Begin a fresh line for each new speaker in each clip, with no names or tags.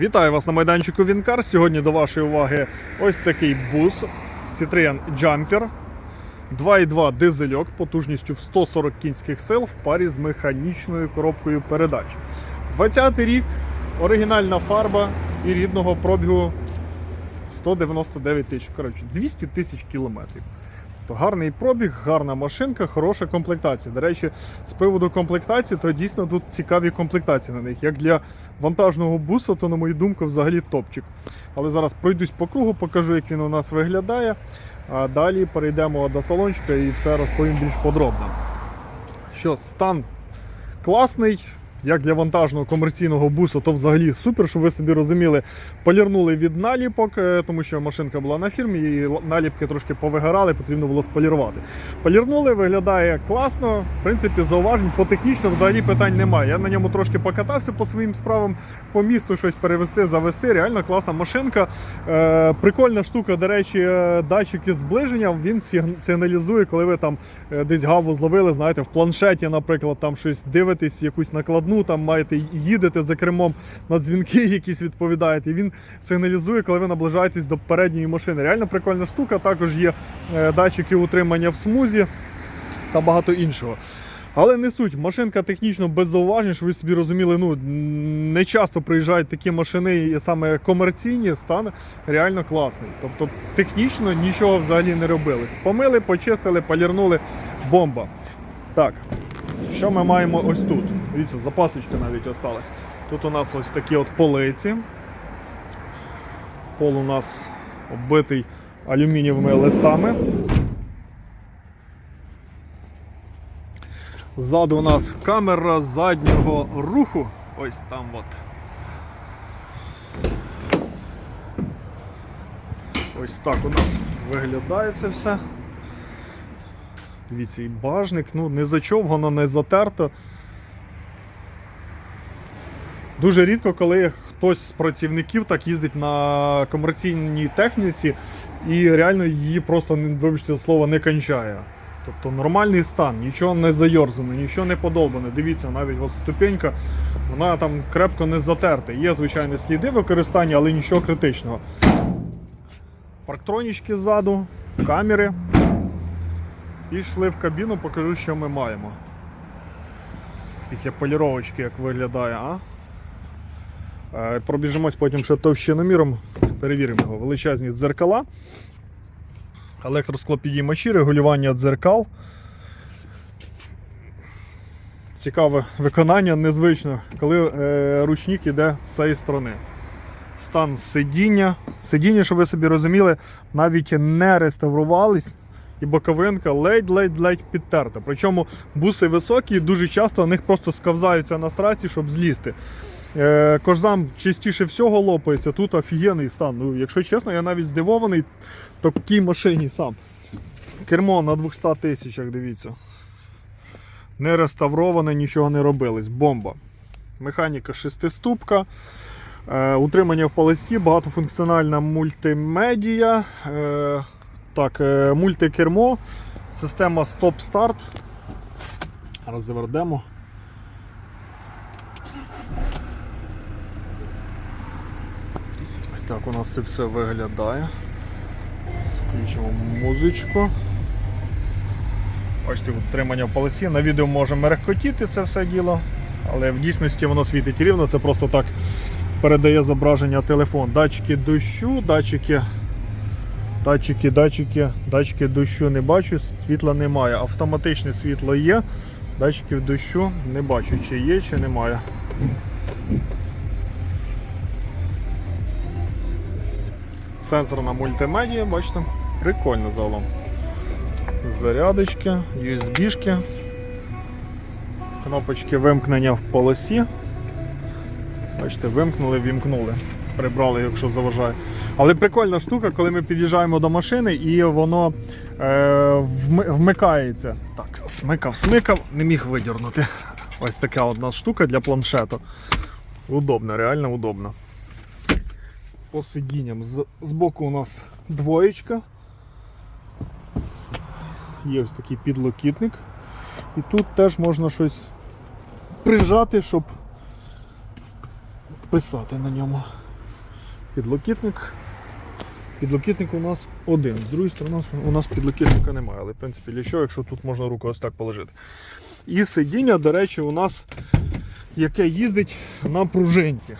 Вітаю вас на майданчику Вінкар. Сьогодні до вашої уваги ось такий бус Citroen Jumper 2.2 дизельок потужністю в 140 кінських сил в парі з механічною коробкою передач. 20-й рік, оригінальна фарба і рідного пробігу 199 тисяч. Коротше, 200 тисяч кілометрів. То гарний пробіг, гарна машинка, хороша комплектація. До речі, з приводу комплектації, то дійсно тут цікаві комплектації на них. Як для вантажного буса, то, на мою думку, взагалі топчик. Але зараз пройдусь по кругу, покажу, як він у нас виглядає. А далі перейдемо до салончика і все розповім більш подробно. Що стан класний. Як для вантажного комерційного бусу, то взагалі супер, щоб ви собі розуміли. Полірнули від наліпок, е, тому що машинка була на фірмі, і наліпки трошки повигорали, потрібно було сполірувати. Полірнули, виглядає класно. В принципі, зауважень по технічно взагалі питань немає. Я на ньому трошки покатався по своїм справам, по місту щось перевезти, завести. Реально класна машинка. Е, прикольна штука, до речі, е, датчики зближення. Він сигналізує, коли ви там е, десь гаву зловили, знаєте, в планшеті, наприклад, там щось дивитесь, якусь накладну, там маєте їдете за кермом на дзвінки, якісь відповідаєте. І він сигналізує, коли ви наближаєтесь до передньої машини. Реально прикольна штука. Також є е, датчики утримання в смузі та багато іншого. Але не суть, машинка технічно без зауважень, щоб ви собі розуміли, ну не часто приїжджають такі машини, саме комерційні, стан реально класний. Тобто технічно нічого взагалі не робилось. Помили, почистили, полірнули, бомба. Так, що ми маємо ось тут? Дивіться, запасочка навіть осталась. Тут у нас ось такі от полиці. Пол у нас оббитий алюмінієвими листами. Ззаду у нас камера заднього руху. Ось там от. Ось так у нас виглядає це все. Дивіться, і бажник, ну не зачовгано, не затерто. Дуже рідко, коли хтось з працівників так їздить на комерційній техніці і реально її просто, вибачте слово, не кончає. Тобто нормальний стан, нічого не зайорзано, нічого не подолбане. Дивіться, навіть ось ступенька, вона там крепко не затерта. Є, звичайно, сліди використання, але нічого критичного. Парктронічки ззаду, камери. Пішли в кабіну, покажу, що ми маємо. Після поліровочки, як виглядає, а? Е, Пробіжимось потім ще товщиноміром, перевіримо його. Величезні дзеркала, електросклопідіймачі, регулювання дзеркал. Цікаве виконання, незвично, коли е, ручник йде з цієї сторони. Стан сидіння. Сидіння, щоб ви собі розуміли, навіть не реставрувались. І боковинка ледь-ледь-ледь підтерта. Причому буси високі, дуже часто на них просто сковзаються на страці, щоб злізти. Е, кожзам частіше всього лопається, тут офігенний стан. Ну, якщо чесно, я навіть здивований такій машині сам. Кермо на 200 тисячах, дивіться. Не реставроване, нічого не робилось. Бомба. Механіка шестиступка. Е, утримання в полосі, багатофункціональна мультимедія. Е, так, е, мультикермо, система стоп-старт. Розвердемо. Так у нас це все виглядає. Включимо музичку. Бачите, утримання в полосі. На відео може мерехкотіти це все діло, але в дійсності воно світить рівно, це просто так передає зображення телефон. Датчики дощу, датчики Датчики, датчики, датчики дощу не бачу, світла немає. Автоматичне світло є, датчиків дощу не бачу, чи є, чи немає. Сенсорна мультимедія, бачите, прикольно загалом. Зарядочки, USB-шки, кнопочки вимкнення в полосі. Бачите, вимкнули, вімкнули. Прибрали, якщо заважає. Але прикольна штука, коли ми під'їжджаємо до машини і воно е, вмикається. Так, смикав, смикав, не міг видірнути. Ось така одна штука для планшету. Удобно, реально удобно. По сидінням. З, збоку у нас двоєчка. Є ось такий підлокітник. І тут теж можна щось прижати, щоб писати на ньому. Підлокітник. Підлокітник у нас один. З другої сторони у нас підлокітника немає, але в принципі для якщо тут можна руку ось так положити. І сидіння, до речі, у нас яке їздить на пружинці.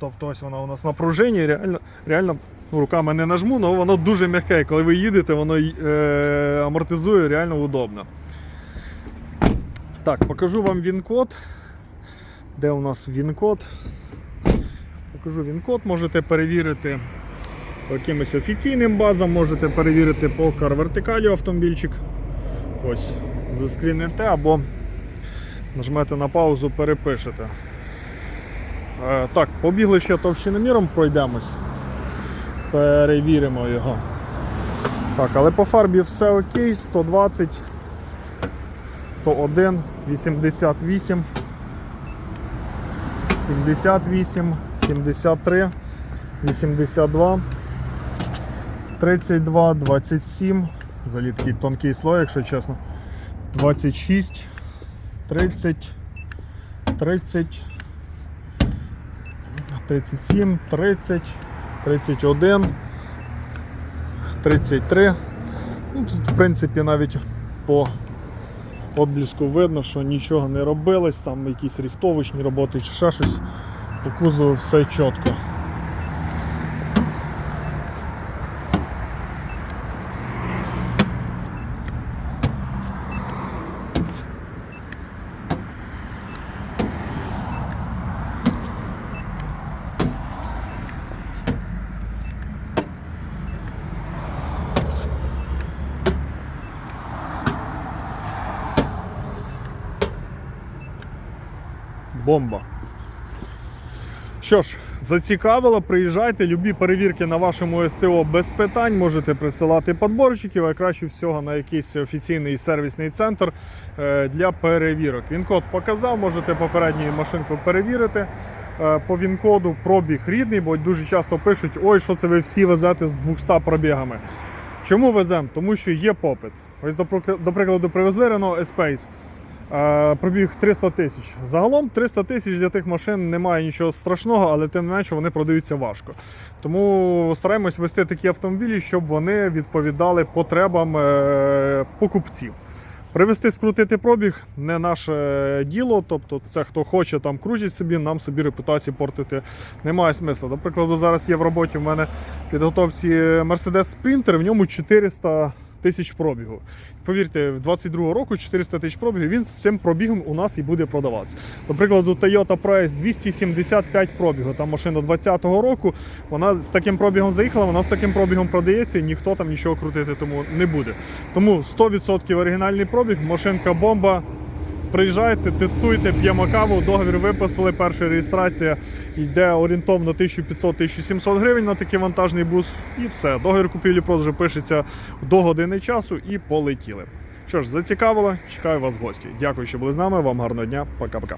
Тобто ось вона у нас на реально, реально ну, руками не нажму, але воно дуже м'яке. Коли ви їдете, воно е, амортизує реально удобно. Так, покажу вам він-код. Де у нас він-код? Покажу він-код, можете перевірити по якимось офіційним базам, можете перевірити по Car вертикалі автомобільчик. Ось, заскрінете або нажмете на паузу, перепишете. Е, так, побігли ще товщиноміром, пройдемось. Перевіримо його. Так, але по фарбі все окей, 120, 101, 88, 78, 73, 82, 32, 27. Взагалі такий тонкий слой, якщо чесно. 26, 30, 30, 37, 30, 31, 33. Ну, тут, в принципі, навіть по обліску видно, що нічого не робилось, там якісь ріхтовочні роботи чи ще щось. По кузову все чітко. Бомба. Що ж, зацікавило, приїжджайте, любі перевірки на вашому СТО без питань. Можете присилати подборчиків, а краще всього на якийсь офіційний сервісний центр е, для перевірок. Він-код показав, можете попередню машинку перевірити. Е, По він-коду пробіг рідний, бо дуже часто пишуть, ой, що це ви всі везете з 200 пробігами. Чому веземо? Тому що є попит. Ось, до прикладу, привезли Renault Espace. Е, Пробіг 300 тисяч. Загалом 300 тисяч для тих машин немає нічого страшного, але тим не менше вони продаються важко. Тому стараємось вести такі автомобілі, щоб вони відповідали потребам е, покупців. Привезти, скрутити пробіг не наше діло. Тобто, це хто хоче, там крутить собі, нам собі репутацію портити немає смислу. До прикладу, зараз є в роботі в мене підготовці Mercedes Sprinter, в ньому 400 тисяч пробігу. Повірте, в 22 року 400 тисяч пробігів, він з цим пробігом у нас і буде продаватися. До прикладу, Toyota Prius 275 пробігу. Там машина 20-го року. Вона з таким пробігом заїхала, вона з таким пробігом продається і ніхто там нічого крутити тому не буде. Тому 100% оригінальний пробіг, машинка бомба. Приїжджайте, тестуйте, п'ємо каву, договір виписали. Перша реєстрація йде орієнтовно 1500-1700 гривень на такий вантажний бус. І все. Договір купівлі-продажу пишеться до години часу і полетіли. Що ж, зацікавило, чекаю вас в гості. Дякую, що були з нами. Вам гарного дня. Пока-пока.